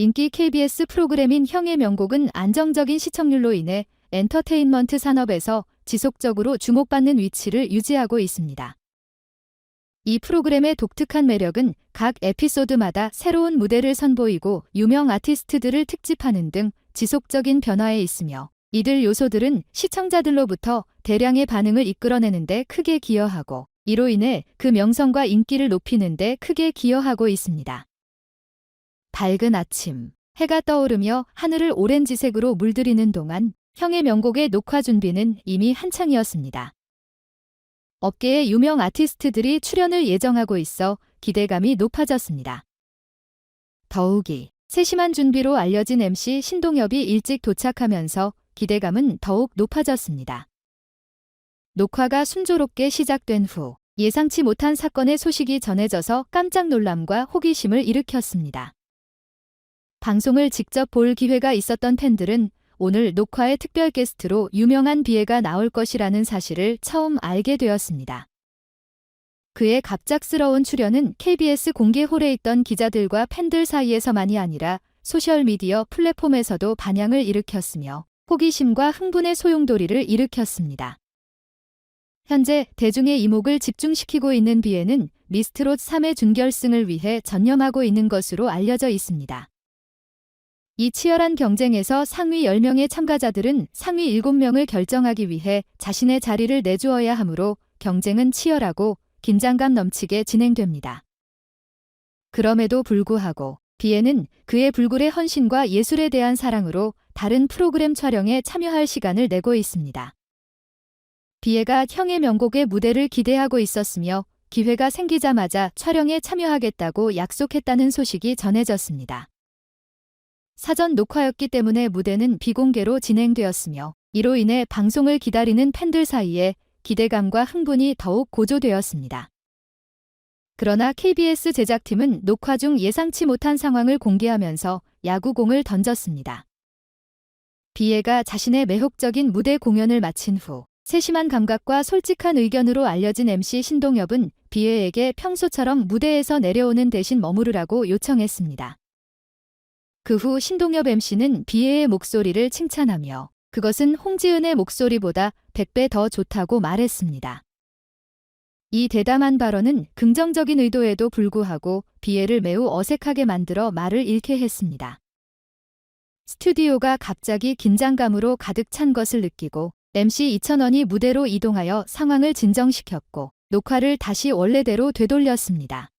인기 KBS 프로그램인 형의 명곡은 안정적인 시청률로 인해 엔터테인먼트 산업에서 지속적으로 주목받는 위치를 유지하고 있습니다. 이 프로그램의 독특한 매력은 각 에피소드마다 새로운 무대를 선보이고 유명 아티스트들을 특집하는 등 지속적인 변화에 있으며 이들 요소들은 시청자들로부터 대량의 반응을 이끌어내는데 크게 기여하고 이로 인해 그 명성과 인기를 높이는 데 크게 기여하고 있습니다. 밝은 아침, 해가 떠오르며 하늘을 오렌지색으로 물들이는 동안 형의 명곡의 녹화 준비는 이미 한창이었습니다. 업계의 유명 아티스트들이 출연을 예정하고 있어 기대감이 높아졌습니다. 더욱이 세심한 준비로 알려진 MC 신동엽이 일찍 도착하면서 기대감은 더욱 높아졌습니다. 녹화가 순조롭게 시작된 후 예상치 못한 사건의 소식이 전해져서 깜짝 놀람과 호기심을 일으켰습니다. 방송을 직접 볼 기회가 있었던 팬들은 오늘 녹화의 특별 게스트로 유명한 비애가 나올 것이라는 사실을 처음 알게 되었습니다. 그의 갑작스러운 출연은 KBS 공개 홀에 있던 기자들과 팬들 사이에서만이 아니라 소셜미디어 플랫폼에서도 반향을 일으켰으며 호기심과 흥분의 소용돌이를 일으켰습니다. 현재 대중의 이목을 집중시키고 있는 비애는 미스트롯 3회 준결승을 위해 전념하고 있는 것으로 알려져 있습니다. 이 치열한 경쟁에서 상위 10명의 참가자들은 상위 7명을 결정하기 위해 자신의 자리를 내주어야 하므로 경쟁은 치열하고 긴장감 넘치게 진행됩니다. 그럼에도 불구하고 비에는 그의 불굴의 헌신과 예술에 대한 사랑으로 다른 프로그램 촬영에 참여할 시간을 내고 있습니다. 비에가 형의 명곡의 무대를 기대하고 있었으며 기회가 생기자마자 촬영에 참여하겠다고 약속했다는 소식이 전해졌습니다. 사전 녹화였기 때문에 무대는 비공개로 진행되었으며 이로 인해 방송을 기다리는 팬들 사이에 기대감과 흥분이 더욱 고조되었습니다. 그러나 KBS 제작팀은 녹화 중 예상치 못한 상황을 공개하면서 야구공을 던졌습니다. 비에가 자신의 매혹적인 무대 공연을 마친 후 세심한 감각과 솔직한 의견으로 알려진 MC 신동엽은 비에에게 평소처럼 무대에서 내려오는 대신 머무르라고 요청했습니다. 그 후 신동엽 MC는 비에의 목소리를 칭찬하며 그것은 홍지은의 목소리보다 100배 더 좋다고 말했습니다. 이 대담한 발언은 긍정적인 의도에도 불구하고 비에를 매우 어색하게 만들어 말을 잃게 했습니다. 스튜디오가 갑자기 긴장감으로 가득 찬 것을 느끼고 MC 이천원이 무대로 이동하여 상황을 진정시켰고 녹화를 다시 원래대로 되돌렸습니다.